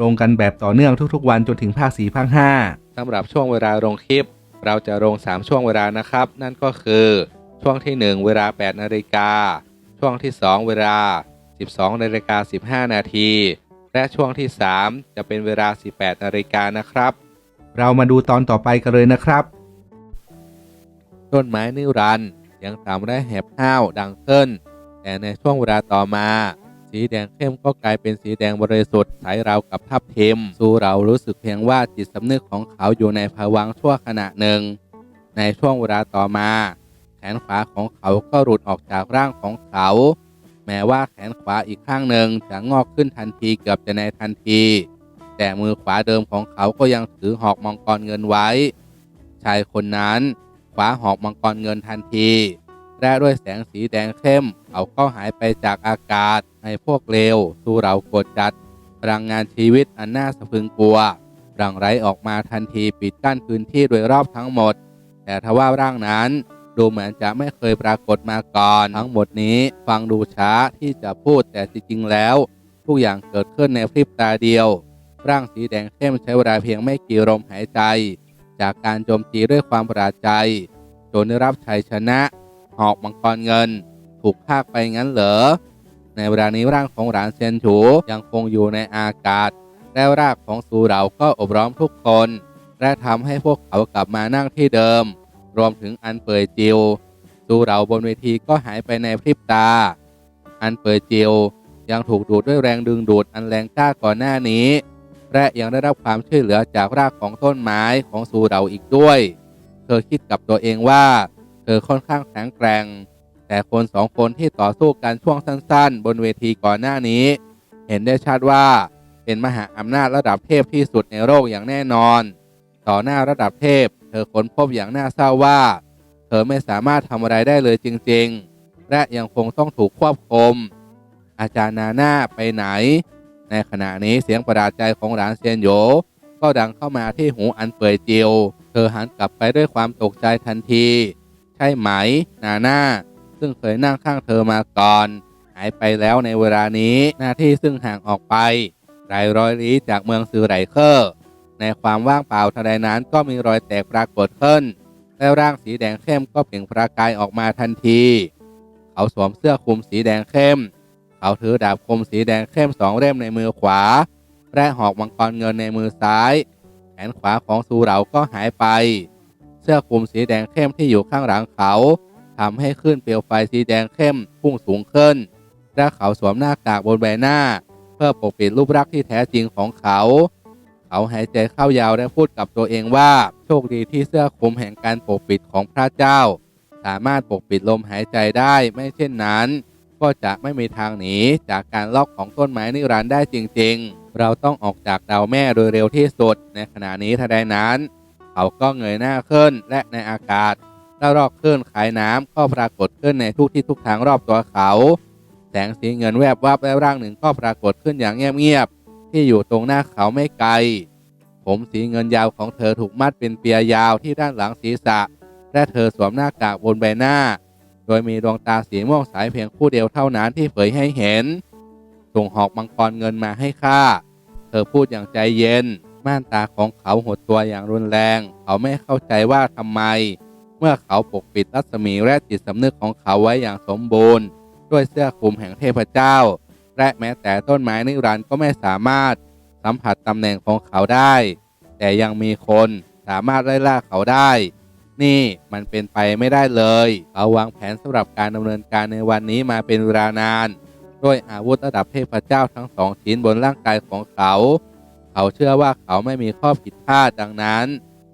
ลงกันแบบต่อเนื่องทุกๆ วันจนถึงภาค4ภาค5สำหรับช่วงเวลาลงคลิป เราจะลง 3 ช่วงเวลานะครับ นั่นก็คือช่วงที่ 1 เวลา 8 นาฬิกา ช่วงที่ 2 เวลา 12 นาฬิกา 15 นาที และช่วงที่ 3 จะเป็นเวลา 18 นาฬิกานะครับ เรามาดูตอนต่อไปกันเลยนะครับ ต้นไม้นิรันดร์ยังตามได้แหบห้าวดังขึ้นแต่ในช่วงเวลาต่อมา สีแดงเข้มก็กลายเป็นสีแดงบริสุทธิ์ใสราวกับทับเทมสู่เรารู้สึกเพียงว่าจิตสำนึกของเขาอยู่ในภวังชั่วขณะหนึ่ง ในช่วงเวลาต่อมา แขนขวาของเขาก็หลุดออกจากร่างของเขา แม้ว่าแขนขวาอีกข้างหนึ่งจะงอกขึ้นทันทีเกือบจะในทันที แต่มือขวาเดิมของเขาก็ยังถือหอกมังกรเงินไว้ ชายคนนั้นคว้าหอกมังกรเงินทันที และด้วยแสงสีแดงเข้มเขาก็หายไปจากอากาศในพวกเลวสู่เรากดจัด พลังงานชีวิตอันน่าสะพรึงกลัวรังไรออกมาทันทีปิดกั้นพื้นที่โดยรอบทั้งหมด แต่ทว่าร่างนั้นดูเหมือนจะไม่เคยปรากฏมาก่อน ทั้งหมดนี้ฟังดูช้าที่จะพูดแต่จริงๆแล้ว ทุกอย่างเกิดขึ้นในพริบตาเดียว ร่างสีแดงเข้มใช้เวลาเพียงไม่กี่ลมหายใจ จากการโจมตีด้วยความประหลาดใจจนได้รับชัยชนะ หอกมังกรเงิน ถูกพากไปงั้นเหรอ ในเวลานี้ร่างของหลานเซียนฉูยังคงอยู่ในอากาศ และรากของสูเหราก็อบล้อมทุกคน และทำให้พวกเขากลับมานั่งที่เดิม รวมถึงอันเปยจิวสูเหราบนเวทีก็หายไปในพริบตา อันเปยจิวยังถูกดูดด้วยแรงดึงดูดอันแรงกล้าก่อนหน้านี้และยังได้รับความช่วยเหลือจากรากของต้นไม้ของสูเหราอีกด้วย เธอคิดกับตัวเองว่า เธอค่อนข้างแข็งแกร่ง แต่คนสองคนที่ต่อสู้กันช่วงสั้นๆ บนเวทีก่อนหน้านี้ เห็นได้ชัดว่าเป็นมหาอำนาจระดับเทพที่สุดในโลกอย่างแน่นอน ต่อหน้าระดับเทพ เธอค้นพบอย่างน่าเศร้าว่า เธอไม่สามารถทำอะไรได้เลยจริงๆ และยังคงต้องถูกควบคุมอาจารย์นาหน่าไปไหน ในขณะนี้เสียงประหลาดใจของหลานเซียนโยก็ดังเข้ามาที่หูอันเปื่อยเจียว เธอหันกลับไปด้วยความตกใจทันที ใช่ไหม นาน่าซึ่งเคยนั่งข้างเธอมาก่อน หายไปแล้วในเวลานี้หน้าที่ซึ่งห่างออกไปหลายร้อยลี้จากเมืองซือไหลเคอร์ในความว่างเปล่าทันใดนั้นก็มีรอยแตกปรากฏขึ้นแล้วร่างสีแดงเข้มก็เปล่งประกายออกมาทันที เขาสวมเสื้อคลุมสีแดงเข้ม เขาถือดาบคมสีแดงเข้มสองเล่มในมือขวา และหอกมังกรเงินในมือซ้าย แขนขวาของซูเหราก็หายไป สื้อคลุมสีแดงเข้มที่อยู่ข้างหลังเขาทำให้ขึ้นเปลวไฟสีแดงเข้มพุ่งสูงขึ้น และเขาสวมหน้ากากบนใบหน้า เพื่อปกปิดรูปลักษณ์ที่แท้จริงของเขา เขาหายใจเข้ายาวและพูดกับตัวเองว่า โชคดีที่เสื้อคลุมแห่งการปกปิดของพระเจ้า สามารถปกปิดลมหายใจได้ไม่เช่นนั้นก็จะไม่มีทางหนีจากการล็อกของต้นไม้นิรันดร์ได้จริง ๆ เราต้องออกจากดาวแม่โดยเร็วที่สุด ในขณะนี้ทันใดนั้น เขาก็เงยหน้าขึ้นและในอากาศแล้วรอกขึ้นขายน้ำก็ปรากฏขึ้นในทุกที่ทุกทางรอบตัวเขา แสงสีเงินแวบวับและร่างหนึ่งก็ปรากฏขึ้นอย่างเงียบๆที่อยู่ตรงหน้าเขาไม่ไกล ผมสีเงินยาวของเธอถูกมัดเป็นเปียยาวที่ด้านหลังศีรษะ และเธอสวมหน้ากากบนใบหน้า โดยมีดวงตาสีม่วงใสเพียงคู่เดียวเท่านั้นที่เผยให้เห็นส่งหอกมังกรเงินมาให้ข้าเธอพูดอย่างใจเย็น ม่านตาของเขาหดตัวอย่างรุนแรง เขาไม่เข้าใจว่าทำไม เมื่อเขาปกปิดรัศมีและจิตสำนึกของเขาไว้อย่างสมบูรณ์ ด้วยเสื้อคลุมแห่งเทพเจ้า และแม้แต่ต้นไม้นิรันดร์ก็ไม่สามารถสัมผัสตำแหน่งของเขาได้ แต่ยังมีคนสามารถไล่ล่าเขาได้ นี่มันเป็นไปไม่ได้เลยเขาวางแผนสำหรับการดำเนินการในวันนี้มาเป็นเวลานาน ด้วยอาวุธระดับเทพเจ้าทั้งสองชิ้นบนร่างกายของเขา เขาเชื่อว่าเขาไม่มีข้อผิดพลาดดังนั้น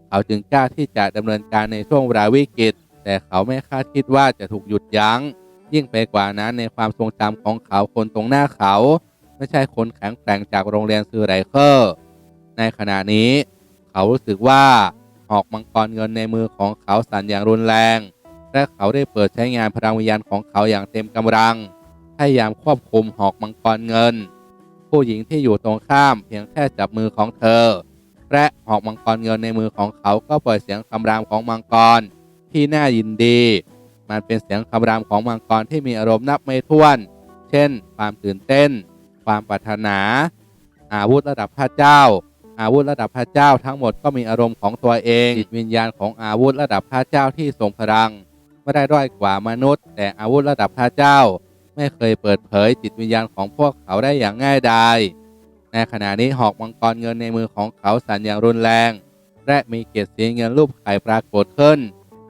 เขาจึงกล้าที่จะดำเนินการในช่วงเวลาวิกฤต แต่เขาไม่คาดคิดว่าจะถูกหยุดยัง้ง ยิ่งไปกว่านั้นในความทรงจำของเขาคนตรงหน้าเขา ไม่ใช่คนแข็งแกร่งจากโรงเรียนซือไรเคอร์ ในขณะนี้ เขารู้สึกว่าหอกมังกรเงินในมือของเขาสั่นอย่างรุนแรง และเขาได้เปิดใช้งานพลังวิญญาณของเขาอย่างเต็มกำลังพยายามควบคุมหอกมังกรเงิน ผู้หญิงที่อยู่ตรงข้ามเพียงแค่จับมือของเธอ และหอกมังกรเงินในมือของเขาก็เปิดเสียงคำรามของมังกรที่น่ายินดี มันเป็นเสียงคำรามของมังกรที่มีอารมณ์นับไม่ถ้วน เช่น ความตื่นเต้น ความปรารถนา อาวุธระดับพระเจ้า อาวุธระดับพระเจ้าทั้งหมดก็มีอารมณ์ของตัวเองจิตวิญญาณของอาวุธระดับพระเจ้าที่ทรงพลัง ไม่ได้ด้อยกว่ามนุษย์ แต่อาวุธระดับพระเจ้า ไม่เคยเปิดเผยจิตวิญญาณของพวกเขาได้อย่างง่ายดายในขณะนี้หอกมังกรเงินในมือของเขาสั่นอย่างรุนแรง และมีเกล็ดสีเงินรูปไข่ปรากฏขึ้น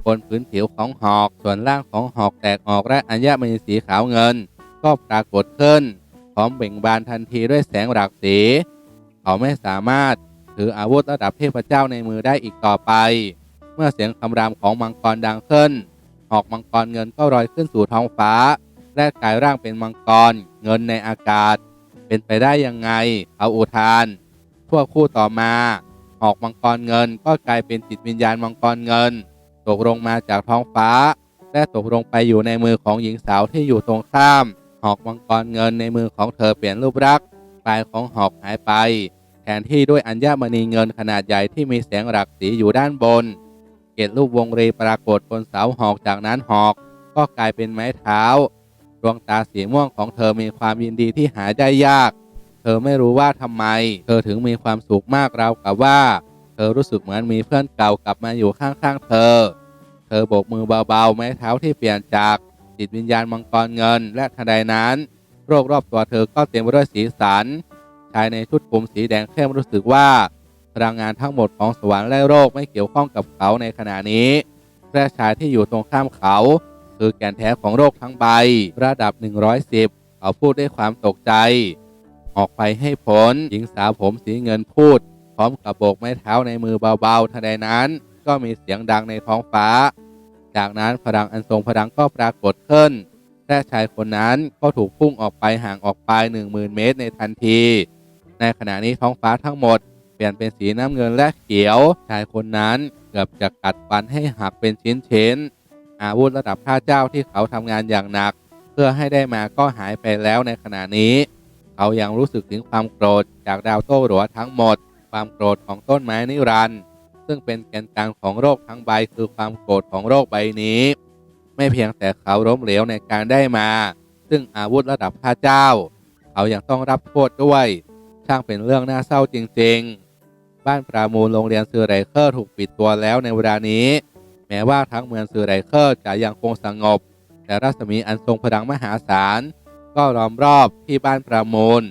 บนพื้นผิวของหอกส่วนล่างของหอกแตกออกและอัญมณีสีขาวเงิน ก็ปรากฏขึ้น พร้อมเบ่งบานทันทีด้วยแสงหลากสี เขาไม่สามารถถืออาวุธระดับเทพเจ้าในมือได้อีกต่อไป เมื่อเสียงคำรามของมังกรดังขึ้น หอกมังกรเงินก็ลอยขึ้นสู่ท้องฟ้า และกลายร่างเป็นมังกร เงินในอากาศ เป็นไปได้ยังไงเอาอุทานพวคู่ต่อมาหอกมังกรเงินก็กลายเป็นจิตวิญญาณมังกรเงิน ตกลงมาจากท้องฟ้า และตกลงไปอยู่ในมือของหญิงสาวที่อยู่ตรงข้าม หอกมังกรเงินในมือของเธอเปลี่ยนรูปลักษณ์ปลายของหอกหายไป แทนที่ด้วยอัญมณีเงินขนาดใหญ่ที่มีแสงหลักสีอยู่ด้านบน เกล็ดรูปวงรีปรากฏบนเสาหอกจากนั้นหอก ก็กลายเป็นไม้เท้า ดวงตาสีม่วงของเธอมีความยินดีที่หาได้ยาก เธอไม่รู้ว่าทำไม เธอถึงมีความสุขมากราวกับว่า เธอรู้สึกเหมือนมีเพื่อนเก่ากลับมาอยู่ข้างๆเธอ เธอโบกมือเบาๆ ไม้เท้าที่เปลี่ยนจากจิตวิญญาณมังกรเงิน และทันใดนั้น โรครอบตัวเธอก็เต็มไปด้วยสีสันชายในชุดคลุมสีแดงเข้มรู้สึกว่าพลังงานทั้งหมดของสวรรค์และโรคไม่เกี่ยวข้องกับเขาในขณะนี้และชายที่อยู่ตรงข้ามเขา คือแก่นแท้ของโรคทั้งใบ ระดับ 110 เขาพูดด้วยความตกใจ ออกไปให้พ้นหญิงสาวผมสีเงินพูด พร้อมกับโบกไม้เท้าในมือเบาๆทันใดนั้น ก็มีเสียงดังในท้องฟ้า จากนั้นพลังอันทรงพลังก็ปรากฏขึ้นและชายคนนั้นก็ถูกพุ่งออกไปห่างออกไป 10,000 เมตรในทันที ในขณะนี้ท้องฟ้าทั้งหมด เปลี่ยนเป็นสีน้ำเงินและเขียว ชายคนนั้นเกือบจะกัดฟันให้หักเป็นชิ้นๆ อาวุธระดับพระเจ้าที่เขาทำงานอย่างหนัก เพื่อให้ได้มาก็หายไปแล้วในขณะนี้ เขายังรู้สึกถึงความโกรธจากดาวโต้หลัวทั้งหมด ความโกรธของต้นไม้นิรันด์ซึ่งเป็นแกนกลางของโรคทั้งใบคือความโกรธของโรคใบนี้ ไม่เพียงแต่เขาล้มเหลวในการได้มา ซึ่งอาวุธระดับพระเจ้า เขายังต้องรับโทษด้วย ช่างเป็นเรื่องน่าเศร้าจริง ๆ บ้านปรามูลโรงเรียนซือไรเคอร์ถูกปิดตัวแล้วในเวลานี้ แม้ว่าทั้งเมืองซือไรเคอร์จะยังคงสงบ แต่รัศมีอันทรงพลังมหาศาล ก็ล้อมรอบที่บ้านประมูล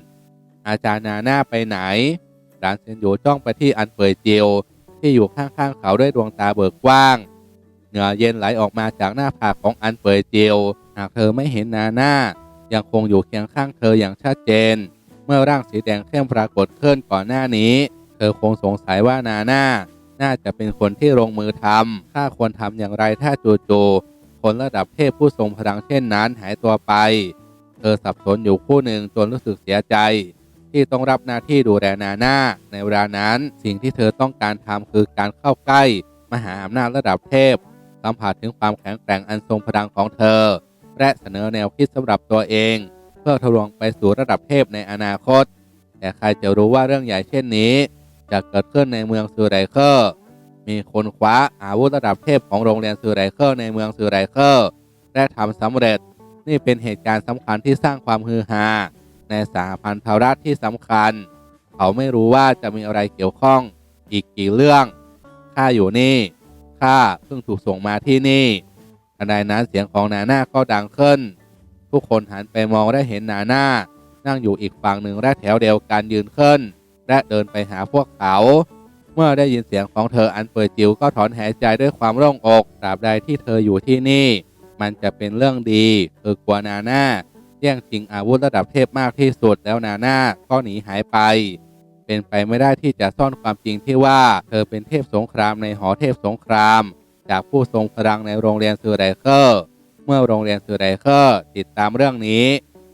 อาจารย์นาหน้าไปไหนหลานเซนอยู่จ้องไปที่อันเปิดเจียวที่อยู่ข้างๆเขาด้วยดวงตาเบิกกว้าง เหงื่อเย็นไหลออกมาจากหน้าผากของอันเปิดเจียวหากเธอไม่เห็นนาหน้า ยังคงอยู่เคียงข้างเธออย่างชัดเจน เมื่อร่างสีแดงเข้มปรากฏขึ้นก่อนหน้านี้ เธอคงสงสัยว่านาหน้า น่าจะเป็นคนที่ลงมือทำถ้าควรทำอย่างไรถ้าจู่ๆคนระดับเทพผู้ทรงพลังเช่นนั้นหายตัวไป เธอสับสนอยู่คู่หนึ่งจนรู้สึกเสียใจ ที่ต้องรับหน้าที่ดูแลนาหน้า ในเวลานั้นสิ่งที่เธอต้องการทำคือการเข้าใกล้มหาอำนาจระดับเทพสัมผัสถึงความแข็งแกร่งอันทรงพลังของเธอ และเสนอแนวคิดสำหรับตัวเอง เพื่อทะลวงไปสู่ระดับเทพในอนาคต แต่ใครจะรู้ว่าเรื่องใหญ่เช่นนี้ จะเกิดขึ้นในเมืองซูไรเคอร์มีคนคว้าอาวุธระดับเทพของโรงเรียนซูไรเคอร์ในเมืองซูไรเคอร์และทำสำเร็จ นี่เป็นเหตุการณ์สำคัญที่สร้างความฮือฮาในสหพันธรัฐที่สำคัญ เขาไม่รู้ว่าจะมีอะไรเกี่ยวข้องอีกกี่เรื่องข้าอยู่นี่ข้าเพิ่งถูกส่งมาที่นี่ทันใดนั้นเสียงของนาหน้าก็ดังขึ้น ทุกคนหันไปมองได้เห็นนาหน้า นั่งอยู่อีกฝั่งหนึ่งและแถวเดียวกันยืนขึ้น และเดินไปหาพวกเขา เมื่อได้ยินเสียงของเธออันเปิดจิ๋วก็ถอนหายใจด้วยความโล่งอกตราบใดที่เธออยู่ที่นี่ มันจะเป็นเรื่องดีคือกลัวนาหน้าแย่งชิงอาวุธระดับเทพมากที่สุดแล้วนาหน้าก็หนีหายไป เป็นไปไม่ได้ที่จะซ่อนความจริงที่ว่า เธอเป็นเทพสงครามในหอเทพสงคราม จากผู้ทรงพลังในโรงเรียนซูไรเคอร์เมื่อโรงเรียนซูไรเคอร์ติดตามเรื่องนี้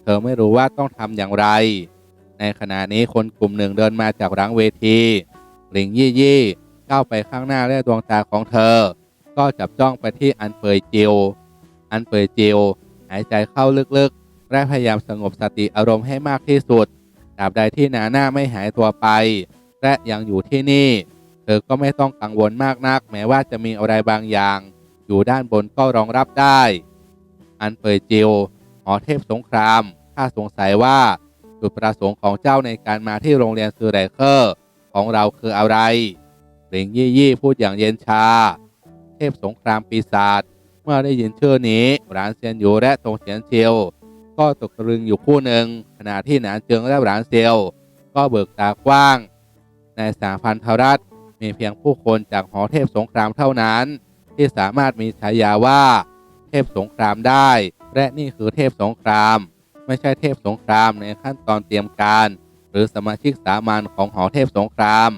เธอไม่รู้ว่าต้องทำอย่างไร ในขณะนี้คนกลุ่มหนึ่งเดินมาจากหลังเวทีหลิงยี่ยี่ก้าวไปข้างหน้าและดวงตาของเธอ ก็จับจ้องไปที่อันเปยจิว อันเปยจิว หายใจเข้าลึกๆ และพยายามสงบสติอารมณ์ให้มากที่สุดตราบใดที่นาหน้าไม่หายตัวไป และยังอยู่ที่นี่ เธอก็ไม่ต้องกังวลมากนัก แม้ว่าจะมีอะไรบางอย่าง อยู่ด้านบนก็รองรับได้ อันเปยจิวหอเทพสงครามข้าสงสัยว่า จุดประสงค์ของเจ้าในการมาที่โรงเรียนซือไรเคอร์ของเราคืออะไรหลิงยี่ยี่พูดอย่างเย็นชา เทพสงครามปีศาจเมื่อได้ยินชื่อนี้หลานเซียนอยู่และตงเสียนเชียว ก็ตกตะลึงอยู่คู่หนึ่งขณะที่หนานเจิงและหลานเซียว ก็เบิกตากว้าง ในสาพันธรัฐมีเพียงผู้คนจากหอเทพสงครามเท่านั้น ที่สามารถมีฉายาว่า เทพสงครามได้ และนี่คือเทพสงคราม ไม่ใช่เทพสงครามในขั้นตอนเตรียมการ หรือสมาชิกสามัญของหอเทพสงคราม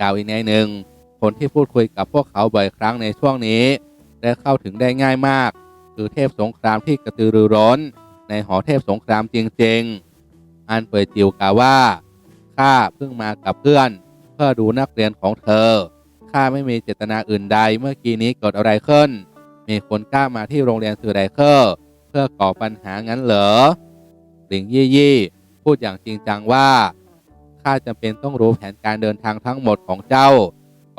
กล่าวอีกในหนึ่ง คนที่พูดคุยกับพวกเขาบ่อยครั้งในช่วงนี้ และเข้าถึงได้ง่ายมาก คือเทพสงครามที่กระตือรือร้น ในหอเทพสงครามจริงๆ อันเปิดจิวกล่าวว่าข้าเพิ่งมากับเพื่อน เพื่อดูนักเรียนของเธอข้าไม่มีเจตนาอื่นใดเมื่อกี้นี้เกิดอะไรขึ้น มีคนกล้ามาที่โรงเรียนสื่อไรเคอร์ เพื่อก่อปัญหางั้นเหรอ หลิงยี่ยี่พูดอย่างจริงจังว่าข้าจำเป็นต้องรู้แผนการเดินทางทั้งหมดของเจ้า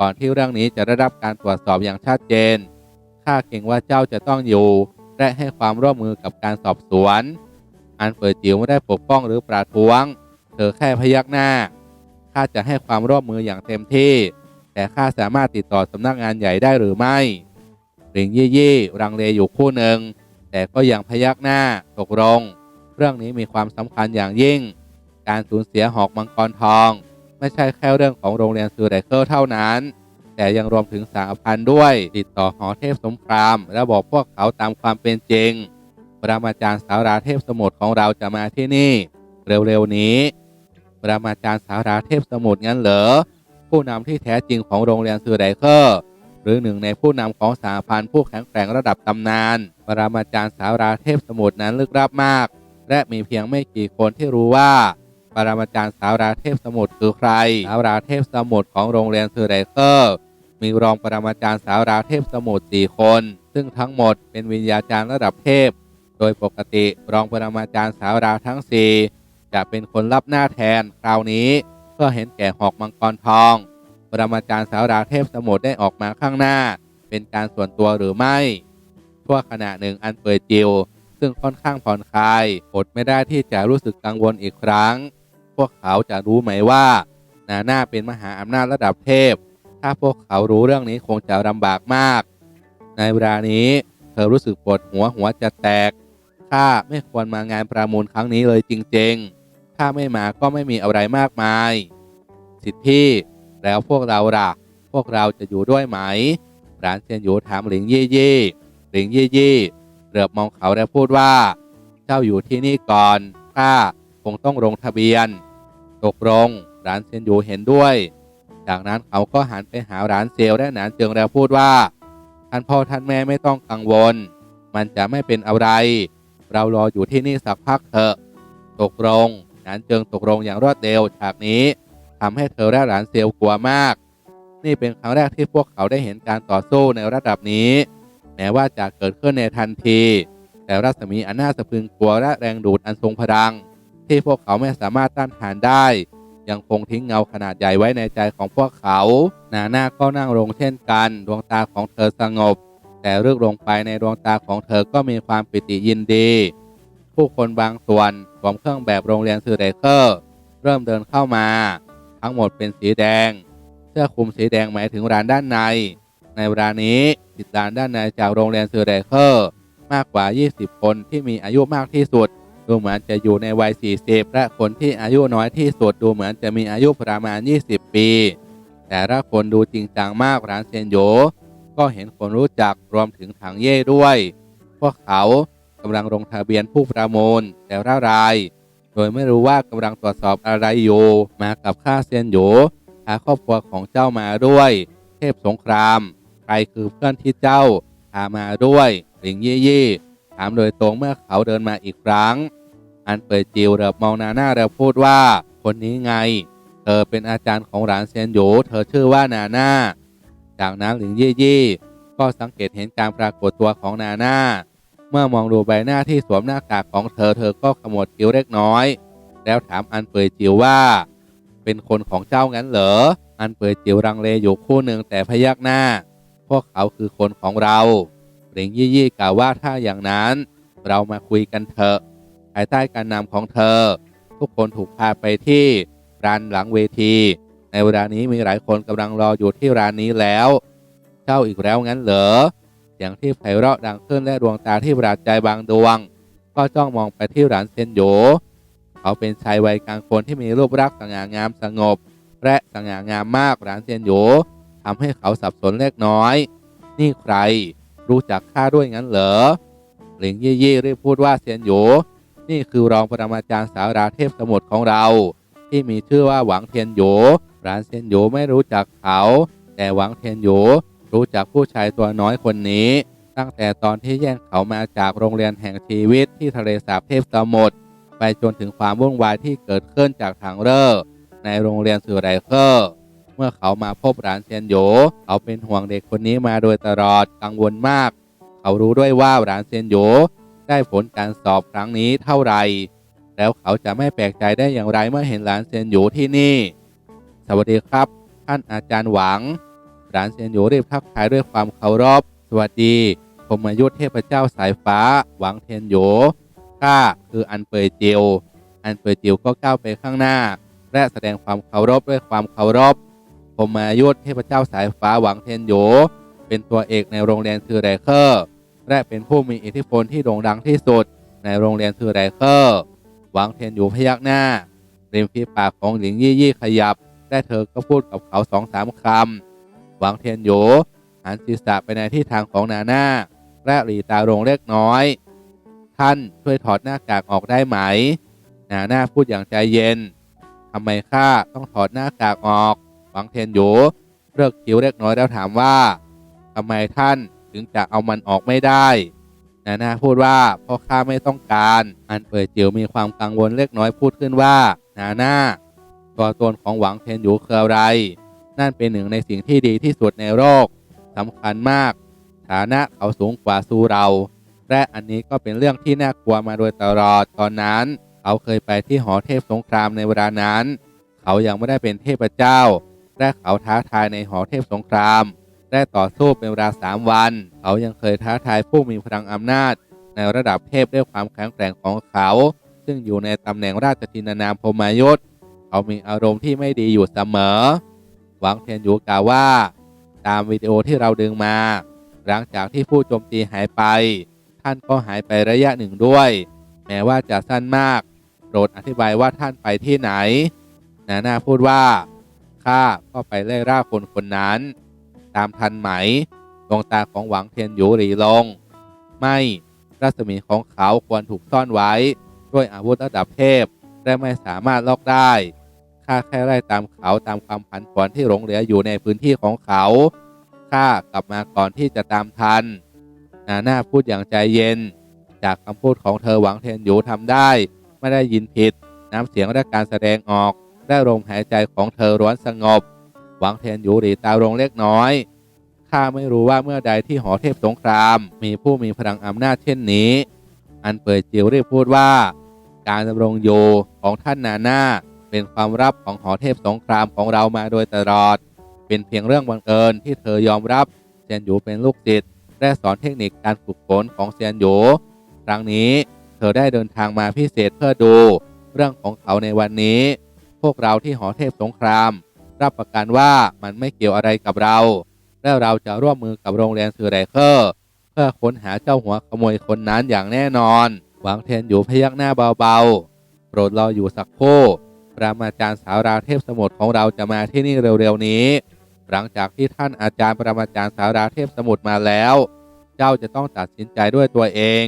ก่อนที่เรื่องนี้จะได้รับการตรวจสอบอย่างชัดเจนข้าเกรงว่าเจ้าจะต้องอยู่ และให้ความร่วมมือกับการสอบสวน อันเปิดจิ๋วไม่ได้ปกป้องหรือปราท้วง เธอแค่พยักหน้าข้าจะให้ความร่วมมืออย่างเต็มที่ แต่ข้าสามารถติดต่อสำนักงานใหญ่ได้หรือไม่หลิงยี่ยี่รังเลอยู่คู่หนึ่งแต่ก็ยังพยักหน้าตกลง เรื่องนี้มีความสำคัญอย่างยิ่ง การสูญเสียหอกมังกรทอง ไม่ใช่แค่เรื่องของโรงเรียนซูไดเคิลเท่านั้น แต่ยังรวมถึงสาพันธ์ด้วย ติดต่อหอเทพสงครามและบอกพวกเขาตามความเป็นจริงปรมาจารย์สาราเทพสมุทรของเราจะมาที่นี่ เร็วๆนี้ปรมาจารย์สาราเทพสมุทรงั้นเหรอผู้นำที่แท้จริงของโรงเรียนซูไดเคิลหรือหนึ่งในผู้นำของสาพันธ์ผู้แข็งแกร่งระดับตำนาน ปรมาจารย์สาราเทพสมุทรนั้นลึกลับมาก และมีเพียงไม่กี่คนที่รู้ว่า ปรมาจารย์สาวราเทพสมุทรคือใคร สาวราเทพสมุทรของโรงเรียนซูไดเคิลมีรองปรมาจารย์สาวราเทพสมุทรสี่คน ซึ่งทั้งหมดเป็นวิญญาจารย์ระดับเทพ โดยปกติรองปรมาจารย์สาวราทั้งสี่จะเป็นคนรับหน้าแทนคราวนี้เพื่อเห็นแก่หอกมังกรทอง ปรมาจารย์สาวราเทพสมุทรได้ออกมาข้างหน้า เป็นการส่วนตัวหรือไม่ชั่วขณะหนึ่งอันเปิดจิว ซึ่งค่อนข้างผ่อนคลายอดไม่ได้ที่จะรู้สึกกังวลอีกครั้ง พวกเขาจะรู้ไหมว่า นาน่าเป็นมหาอำนาจระดับเทพ ถ้าพวกเขารู้เรื่องนี้คงจะลำบากมาก ในเวลานี้เธอรู้สึกปวดหัวหัวจะแตกข้าไม่ควรมางานประมูลครั้งนี้เลยจริง ๆ ถ้าไม่มาก็ไม่มีอะไรมากมาย สิทธิพี่แล้วพวกเราล่ะ พวกเราจะอยู่ด้วยไหมหลานเซียนหยูถามหลิงยี่ยี่หลิงยี่ยี่ เหลือบมองเขาและพูดว่า เจ้าอยู่ที่นี่ก่อนข้าคงต้องลงทะเบียน ตกลงหลานเซียนหยูเห็นด้วย จากนั้นเขาก็หันไปหาหลานเซียวและหนานเจิงแล้วพูดว่า ท่านพ่อท่านแม่ไม่ต้องกังวล มันจะไม่เป็นอะไร เรารออยู่ที่นี่สักพักเถอะตกลงหนานเจิงตกลงอย่างรวดเร็วฉากนี้ทำให้เธอและหลานเซียวกลัวมาก นี่เป็นครั้งแรกที่พวกเขาได้เห็นการต่อสู้ในระดับนี้ แม้ว่าจะเกิดขึ้นในทันที แต่รัศมีอันน่าสะพึงกลัวและแรงดูดอันทรงพลัง ที่พวกเขาไม่สามารถต้านทานได้ ยังคงทิ้งเงาขนาดใหญ่ไว้ในใจของพวกเขา นาหน้าก็นั่งลงเช่นกัน ดวงตาของเธอสงบ แต่เลือกลงไปในดวงตาของเธอก็มีความปิติยินดี ผู้คนบางส่วนสวมเครื่องแบบโรงเรียนซูไดเคอร์เริ่มเดินเข้ามา ทั้งหมดเป็นสีแดง เสื้อคลุมสีแดงหมายถึงร้านด้านใน ในเวลานี้ติดร้านด้านในจากโรงเรียนเซูไดเคอร์มากกว่า 20 คนที่มีอายุมากที่สุด ดูเหมือนจะอยู่ในวัย 40 และคนที่อายุน้อยที่สุดดูเหมือนจะมีอายุประมาณ 20 ปี แต่ถ้าคนดูจริงจังมากร้านเซียนโยก็เห็นคนรู้จักรวมถึงถังเย่ด้วย พวกเขากำลังลงทะเบียนผู้ประมูลแต่ละราย โดยไม่รู้ว่ากำลังตรวจสอบอะไรอยู่มากับข้าเซียนโยพาครอบครัวของเจ้ามาด้วย เทพสงคราม รคือเพื่อนที่เจ้าพามาด้วยหลิงยี่ยี่ถามโดยตรงเมื่อเขาเดินมาอีกครั้ง อันเปิดจิวเรบมองนาหน้าแล้วพูดว่าคนนี้ไง เธอเป็นอาจารย์ของหลานเซียนหยูเธอชื่อว่านาน่าจากนั้นหลิงยี่ยี่ก็สังเกตเห็นการปรากฏตัวของนาน่าเมื่อมองดูใบหน้าที่สวมหน้ากากของเธอเธอก็ขมวดคิ้วเล็กน้อย แล้วถามอันเปยจิวว่า เป็นคนของเจ้างั้นเหรออันเปยจิวรังเลอยู่คู่หนึ่งแต่พยักหน้า พวกเขาคือคนของเราหลิงยี่ยี่กล่าวว่าถ้าอย่างนั้น เรามาคุยกันเถอะภายใต้การนำของเธอ ทุกคนถูกพาไปที่ร้านหลังเวที ในเวลานี้มีหลายคนกำลังรออยู่ที่ร้านนี้แล้ว เจ้าอีกแล้วงั้นเหรอเสียงที่ไพเราะดังขึ้นและดวงตาที่ประหลาดใจบางดวง ก็จ้องมองไปที่ร้านเซนโยเขาเป็นชายวัยกลางคนที่มีรูปลักษณ์สง่างามสงบ และสง่างามมากร้านเซนโย ทำให้เขาสับสนเล็กน้อย นี่ใครรู้จักข้าด้วยงั้นเหรอหลิงยี่ยี่รีบพูดว่าเซียนโยนี่คือรองปรมาจารย์สาราเทพสมุทรของเรา ที่มีชื่อว่าหวังเทียนโยร้านเซียนโยไม่รู้จักเขา แต่หวังเทียนโยรู้จักผู้ชายตัวน้อยคนนี้ ตั้งแต่ตอนที่แย่งเขามาจากโรงเรียนแห่งชีวิตที่ทะเลสาบเทพสมุทรไปจนถึงความวุ่นวายที่เกิดขึ้นจากทางเร่อในโรงเรียนสื่อไรเคอร์ มื่อเขามาพบร้านเซียนโย เขาเป็นห่วงเด็กคนนี้มาโดยตลอดกังวลมาก เขารู้ด้วยว่าร้านเซียนโยได้ผลการสอบครั้งนี้เท่าไหร่แล้วเขาจะไม่แปลกใจได้อย่างไรเมื่อเห็นร้านเซียนโยที่นี่ สวัสดีครับ ท่านอาจารย์หวังร้านเซียนโยรีบทักทายด้วยความเคารพ สวัสดี ผมมายุทธเทพเจ้าสายฟ้า หวังเทียนโยข้าคืออันเปยเจียวอันเปยเจียวก็ก้าวไปข้างหน้า และแสดงความเคารพด้วยความเคารพ ผมมายุทธเทพเจ้าสายฟ้าหวังเทียนโย เป็นตัวเอกในโรงเรียนคือไรเคอร์ และเป็นผู้มีอิทธิพลที่โด่งดังที่สุด ในโรงเรียนคือไรเคอร์ หวังเทียนอยู่พยักหน้าริมฝีปากของหลิงยี่ยี่ขยับ และเธอก็พูดกับเขาสองสามคำ หวังเทียนโยหันศีรษะไปในที่ทางของนาน่าและหลีตาลงเล็กน้อย ท่านช่วยถอดหน้ากากออกได้ไหม นาน่าพูดอย่างใจเย็นทำไมข้าต้องถอดหน้ากากออก หวังเทียนโยเลิกคิ้วเล็กน้อยแล้วถามว่าทำไมท่านถึงจะเอามันออกไม่ได้นานาพูดว่าเพราะข้าไม่ต้องการอันเปิดจิ๋วมีความกังวลเล็กน้อยพูดขึ้นว่านานาตัวตนของหวังเทียนอยู่คืออะไร นั่นเป็นหนึ่งในสิ่งที่ดีที่สุดในโลกสำคัญมาก ฐานะเขาสูงกว่าสูเราและอันนี้ก็เป็นเรื่องที่น่ากลัวมาโดยตลอดตอนนั้น เขาเคยไปที่หอเทพสงครามในเวลานั้น เขายังไม่ได้เป็นเทพเจ้า และเขาท้าทายในหอเทพสงคราม ได้ต่อสู้เป็นเวลาสามวัน เขายังเคยท้าทายผู้มีพลังอำนาจ ในระดับเทพด้วยความแข็งแกร่งของเขา ซึ่งอยู่ในตำแหน่งราชทินานามพรหมยุทธเขามีอารมณ์ที่ไม่ดีอยู่เสมอ หวังเทียนหยูกล่าวว่า ตามวิดีโอที่เราดึงมา หลังจากที่ผู้โจมตีหายไป ท่านก็หายไประยะหนึ่งด้วย แม้ว่าจะสั้นมากโปรดอธิบายว่าท่านไปที่ไหน นาน่าพูดว่า ข้าก็ไปไล่ล่าคนคนนั้น ตามทันไหมดวงตาของหวังเทียนหยูหลีลง ไม่รัศมีของเขาควรถูกซ่อนไว้ ด้วยอาวุธระดับเทพและไม่สามารถลอกได้ข้าแค่ไล่ตามเขาตามความผันผวนที่หลงเหลืออยู่ในพื้นที่ของเขาข้ากลับมาก่อนที่จะตามทัน นาหน่าพูดอย่างใจเย็น จากคำพูดของเธอหวังเทียนหยูทำได้ ไม่ได้ยินผิด น้ำเสียงและการแสดงออก และลมหายใจของเธอร้อนสงบ หวังเทียนหยูหลีตาลงเล็กน้อยข้าไม่รู้ว่าเมื่อใดที่หอเทพสงคราม มีผู้มีพลังอำนาจเช่นนี้ อันเปิดจิวรีบพูดว่า การดำรงอยู่ของท่านนาน่าเป็นความลับของหอเทพสงครามของเรามาโดยตลอด เป็นเพียงเรื่องบังเอิญที่เธอยอมรับเซียนหยูเป็นลูกศิษย์และสอนเทคนิคการฝึกฝนของเซียนหยูครั้งนี้เธอได้เดินทางมาพิเศษเพื่อดู เรื่องของเขาในวันนี้ พวกเราที่หอเทพสงคราม รับประกันว่ามันไม่เกี่ยวอะไรกับเรา และเราจะร่วมมือกับโรงเรียนสื่อไรเคอร์เพื่อค้นหาเจ้าหัวขโมยคนนั้นอย่างแน่นอน หวังเทนอยู่พยักหน้าเบาๆ โปรดรออยู่สักครู่ปรามาจารย์สาวราเทพสมุทรของเราจะมาที่นี่เร็วๆนี้ หลังจากที่ท่านอาจารย์ปรามาจารย์สาวราเทพสมุทรมาแล้ว เจ้าจะต้องตัดสินใจด้วยตัวเอง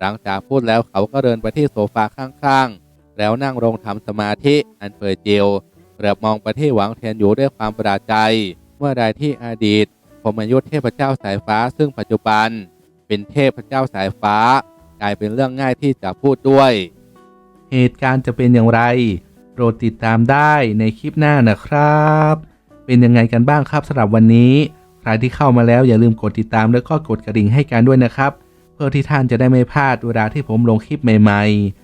หลังจากพูดแล้วเขาก็เดินไปที่โซฟาข้างๆ แล้วนั่งลงทำสมาธิอันเปิดเจียวเหลือบมองไปที่หวังเทียนอยู่ด้วยความประดาใจ เมื่อใดที่อดีตผมยุทธเทพเจ้าสายฟ้า ซึ่งปัจจุบันเป็นเทพเจ้าสายฟ้า กลายเป็นเรื่องง่ายที่จะพูดด้วย เหตุการณ์จะเป็นอย่างไร โปรดติดตามได้ในคลิปหน้านะครับ เป็นยังไงกันบ้างครับสำหรับวันนี้ ใครที่เข้ามาแล้วอย่าลืมกดติดตามและก็กดกระดิ่งให้การด้วยนะครับ เพื่อที่ท่านจะได้ไม่พลาดเวลาที่ผมลงคลิปใหม่ ๆ